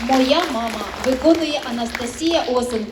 Моя мама виконує Анастасія Осенко.